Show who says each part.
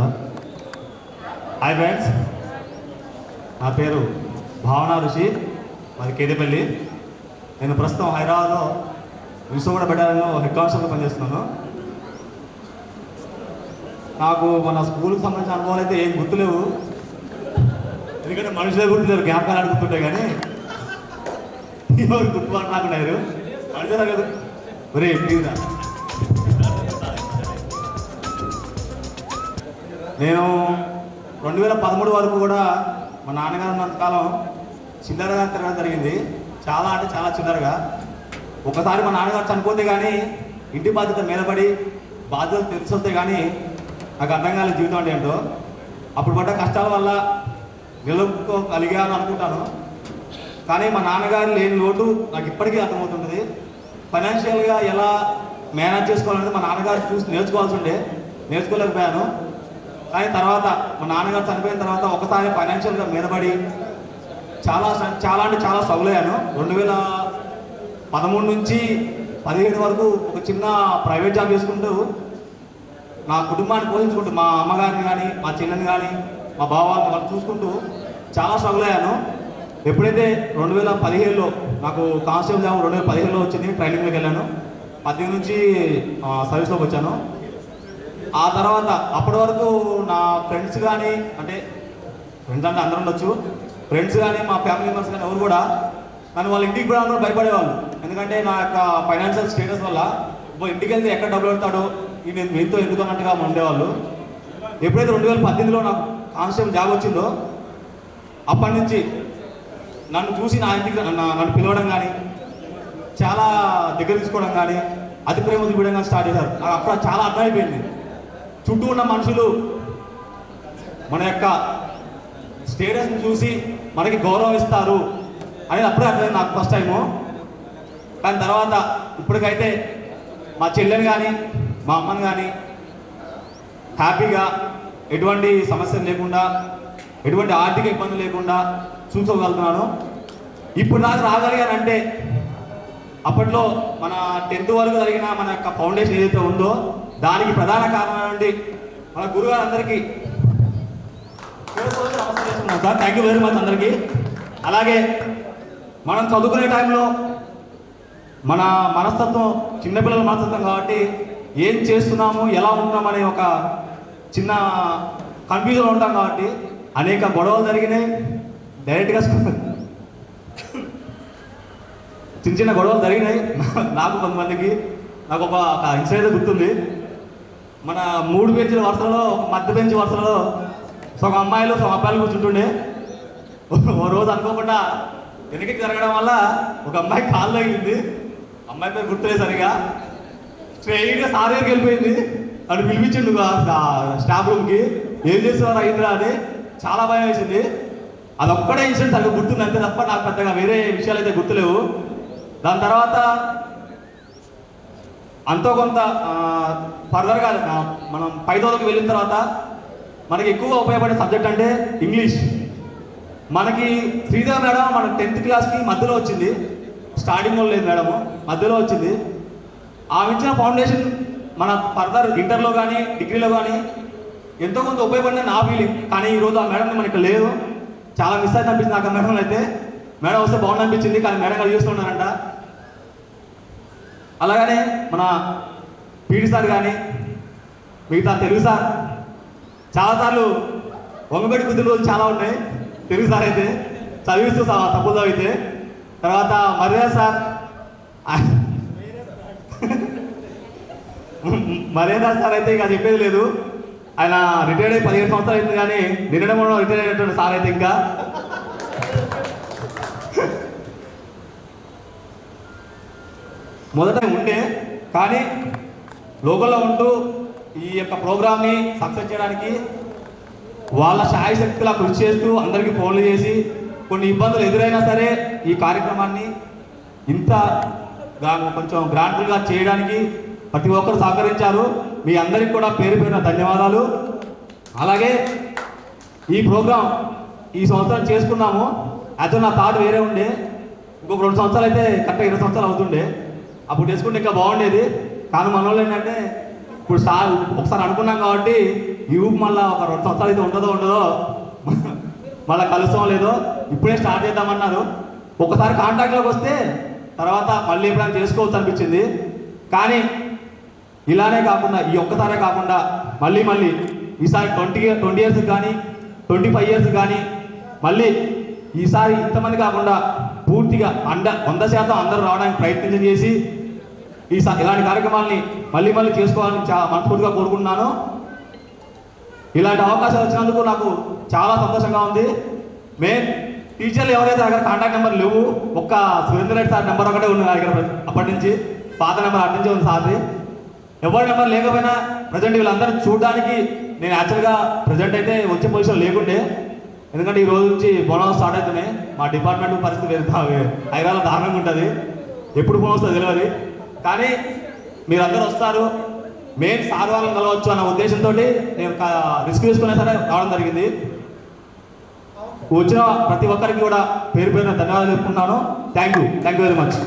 Speaker 1: మాట్లాడతాను sir hi friends. నా పేరు భావన ఋషి. మాది కేదేపల్లి నేను ప్రస్తుతం హైదరాబాద్లో విశ్వగూడ బెటాలియన్లో హెడ్ కానిస్టేబుల్ పనిచేస్తున్నాను. నాకు మన స్కూల్కి సంబంధించిన అనుభవాలు అయితే ఏం గుర్తులేవు. ఎందుకంటే మనుషులే గుర్తులేరు జ్ఞాపకాలు గుర్తుంటే కానీ. ఎవరు గుర్తుపట్టు నాకు లేరు మనుషులే మరి ఎప్పుడు నేను రెండు వేల పదమూడు వరకు కూడా మా నాన్నగారు ఉన్నంతకాలం చిల్లరగా తిరగడం జరిగింది. చాలా అంటే చాలా చిల్లరగా ఒకసారి మా నాన్నగారు చనిపోతే కానీ ఇంటి బాధ్యత మేలబడి బాధ్యతలు తెలిసొస్తే కానీ నాకు అర్థం కాలేదు జీవితం అంటే ఏంటో. అప్పుడు పడ్డ కష్టాల వల్ల నిలుపుకోగలిగాను అనుకుంటాను. కానీ మా నాన్నగారు లేని లోటు నాకు ఇప్పటికీ అర్థమవుతుంటుంది. ఫైనాన్షియల్గా ఎలా మేనేజ్ చేసుకోవాలనేది మా నాన్నగారు చూసి నేర్చుకోవాల్సి ఉండే. నేర్చుకోలేకపోయాను. కానీ తర్వాత మా నాన్నగారు చనిపోయిన తర్వాత ఒకసారి ఫైనాన్షియల్గా మీదపడి చాలా చాలా అంటే చాలా సౌలయ్యాను. రెండు వేల పదమూడు నుంచి పదిహేడు వరకు ఒక చిన్న ప్రైవేట్ జాబ్ చేసుకుంటూ నా కుటుంబాన్ని పోషించుకుంటూ మా అమ్మగారిని కానీ మా చెల్లెని కానీ మా బావాలని వాళ్ళు చూసుకుంటూ చాలా స్ట్రగుల్ అయ్యాను ఎప్పుడైతే రెండు వేల పదిహేడులో నాకు కానిస్టేబుల్ జాబ్ రెండు వేల పదిహేడులో వచ్చింది ట్రైనింగ్లోకి వెళ్ళాను. పద్దెనిమిది నుంచి సర్వీస్లోకి వచ్చాను. ఆ తర్వాత అప్పటి వరకు నా ఫ్రెండ్స్ కానీ అంటే ఫ్రెండ్స్ అంటే అందరూ ఉండొచ్చు. ఫ్రెండ్స్ కానీ మా ఫ్యామిలీ మెంబర్స్ కానీ ఎవరు కూడా నన్ను వాళ్ళ ఇంటికి కూడా అందరూ భయపడేవాళ్ళు. ఎందుకంటే నా యొక్క ఫైనాన్షియల్ స్టేటస్ వల్ల ఇంటికి వెళ్తే ఎక్కడ డబ్బులు పెడతాడో ఇది నేను మీతో ఎందుకు అన్నట్టుగా ఉండేవాళ్ళు. ఎప్పుడైతే రెండు వేల పద్దెనిమిదిలో నాకు కానిస్టేబుల్ జాబ్ వచ్చిందో అప్పటి నుంచి నన్ను చూసి నా ఇంటికి నన్ను నన్ను పిలవడం కానీ చాలా దగ్గర తీసుకోవడం కానీ అతి ప్రేమ చూపించడం కానీ స్టార్ట్ చేశారు. నాకు అప్పుడు చాలా అర్థమైపోయింది. చుట్టూ ఉన్న మనుషులు మన యొక్క స్టేటస్ని చూసి మనకి గౌరవం ఇస్తారు అనేది అప్పుడే అర్థమైంది నాకు ఫస్ట్ టైము కానీ తర్వాత ఇప్పటికైతే మా చెల్లెని కానీ మా అమ్మని కానీ హ్యాపీగా ఎటువంటి సమస్యలు లేకుండా ఎటువంటి ఆర్థిక ఇబ్బంది లేకుండా చూసుకోగలుగుతున్నాను. ఇప్పుడు నాకు రాగలిగానంటే అప్పట్లో మన టెన్త్ వరకు జరిగిన మన యొక్క ఫౌండేషన్ ఏదైతే ఉందో దానికి ప్రధాన కారణం నుండి మన గురుగారందరికీ sir thank you very much అందరికీ. అలాగే మనం చదువుకునే టైంలో మన మనస్తత్వం చిన్నపిల్లల మనస్తత్వం కాబట్టి ఏం చేస్తున్నాము ఎలా ఉంటున్నాం అనే ఒక చిన్న కన్ఫ్యూజన్ ఉంటాం కాబట్టి అనేక గొడవలు జరిగినాయి. డైరెక్ట్గా చిన్న చిన్న గొడవలు జరిగినాయి. నాకు కొంతమందికి నాకు ఒక ఒక ఇన్సిడెంట్ గుర్తుంది. మన మూడు బెంచ్ల వరుసలో ఒక మధ్య బెంచ్ వరుసలో సగం అమ్మాయిలు సగం అబ్బాయిలు కూర్చుంటుండే. ఓ రోజు అనుకోకుండా వెనక్కి జరగడం వల్ల ఒక అమ్మాయి కాలు తగిలింది. అమ్మాయి పేరు గుర్తులేదు సరిగా. స్ట్రైట్గా సార్ దగ్గరికి వెళ్ళిపోయింది. అటు పిలిపించిండు స్టాఫ్ రూమ్కి ఏం చేస్తున్నారు అయిందిరా అని చాలా భయం వేసింది. అదొక్కడే ఇన్సిడెంట్ సరిగ్గా గుర్తుంది అంతే తప్ప నాకు పెద్దగా వేరే విషయాలు అయితే గుర్తులేవు. దాని తర్వాత అంతో కొంత ఫర్దర్గా మనం పైదోలకు వెళ్ళిన తర్వాత మనకి ఎక్కువగా ఉపయోగపడే సబ్జెక్ట్ అంటే ఇంగ్లీష్ మనకి శ్రీదేవి మేడం మన టెన్త్ క్లాస్కి మధ్యలో వచ్చింది. స్టార్టింగ్లో లేదు మేడం మధ్యలో వచ్చింది. ఆమె ఇచ్చిన ఫౌండేషన్ మన ఫర్దర్ ఇంటర్లో కానీ డిగ్రీలో కానీ ఎంతో కొంత ఉపయోగపడిన నా ఫీలింగ్ కానీ ఈరోజు ఆ మేడం మనకి లేదు. చాలా మిస్ అయితే అనిపించింది నాకు ఆ మేడం అయితే. మేడం వస్తే బాగుంది అనిపించింది కానీ మేడం గారు చూస్తున్నారంట అలాగనే మన పీడి సార్ కానీ మిగతా తెలుగు సార్ చాలాసార్లు వంగబెట్టి కుదిరి రోజులు చాలా ఉన్నాయి. తెలుగు సార్ అయితే చదివిస్తూ సార్ తప్పులు చదివితే తర్వాత మర్యాద సార్ మర్యాద సార్ అయితే ఇక చెప్పేది లేదు. ఆయన రిటైర్డ్ అయ్యి పదిహేను సంవత్సరాలు అయింది కానీ నిన్నడం రిటైర్ అయినటువంటి సార్ అయితే ఇంకా. మొదట ఉండే కానీ లోకల్లో ఉంటూ ఈ యొక్క ప్రోగ్రామ్ని సక్సెస్ చేయడానికి వాళ్ళ శాయశక్తులా కృషి చేస్తూ అందరికీ ఫోన్లు చేసి కొన్ని ఇబ్బందులు ఎదురైనా సరే ఈ కార్యక్రమాన్ని ఇంత కొంచెం గ్రాండ్గా చేయడానికి ప్రతి ఒక్కరు సహకరించారు. మీ అందరికీ కూడా పేరు పేరున ధన్యవాదాలు. అలాగే ఈ ప్రోగ్రాం ఈ సంవత్సరం చేసుకున్నాము. యాక్చువల్ నా థాట్ వేరే ఉండే. ఇంకొక రెండు సంవత్సరాలు అయితే కరెక్ట్గా ఇరవై సంవత్సరాలు అవుతుండే. అప్పుడు చేసుకుంటే ఇంకా బాగుండేది. కానీ మన వాళ్ళు ఏంటంటే ఇప్పుడు సార్ ఒకసారి అనుకున్నాం కాబట్టి ఈ ఊపు మళ్ళీ ఒక రెండు సంవత్సరాలు అయితే ఉంటుందో ఉండదో మళ్ళీ కలుస్తాం లేదో ఇప్పుడే స్టార్ట్ చేద్దామన్నారు. ఒకసారి కాంటాక్ట్లోకి వస్తే తర్వాత మళ్ళీ ఎప్పుడైనా చేసుకోవచ్చు అనిపించింది. కానీ ఇలానే కాకుండా ఈ ఒక్కసారే కాకుండా మళ్ళీ మళ్ళీ ఈసారి ట్వంటీ ట్వంటీ ఇయర్స్ కానీ ట్వంటీ ఫైవ్ ఇయర్స్ కానీ మళ్ళీ ఈసారి ఇంతమంది కాకుండా పూర్తిగా అండ వంద శాతం అందరూ రావడానికి ప్రయత్నం చేసి ఈ స- ఇలాంటి కార్యక్రమాల్ని మళ్ళీ మళ్ళీ చేసుకోవాలని చా మనస్ఫూర్తిగా కోరుకుంటున్నాను. ఇలాంటి అవకాశాలు వచ్చినందుకు నాకు చాలా సంతోషంగా ఉంది. మెయిన్ టీచర్లు ఎవరైతే దగ్గర కాంటాక్ట్ నెంబర్ లేవు ఒక్క సురేంద్ర రెడ్డి సార్ నెంబర్ ఒకటే ఉంది నా దగ్గర అప్పటి నుంచి పాత నెంబర్ అటు నుంచి ఉంది సార్ది. ఎవరి నెంబర్ లేకపోయినా ప్రజెంట్ వీళ్ళందరూ చూడడానికి నేను యాక్చువల్గా ప్రజెంట్ అయితే వచ్చే పొజిషన్ లేకుండే ఎందుకంటే ఈ రోజు నుంచి బోనస్ స్టార్ట్ అవుతున్నాయి మా డిపార్ట్మెంట్ పరిస్థితి వేరే హైదరాబాద్ దారుణంగా ఉంటుంది. ఎప్పుడు ఫోన్ తెలియదు కానీ మీరందరూ వస్తారు. మెయిన్ సార్ వాళ్ళని కలవచ్చు అన్న ఉద్దేశంతో నేను రిస్క్ తీసుకునే సరే రావడం జరిగింది. వచ్చిన ప్రతి ఒక్కరికి కూడా పేరు పేరున ధన్యవాదాలు చెప్పుకుంటున్నాను. Thank you thank you very much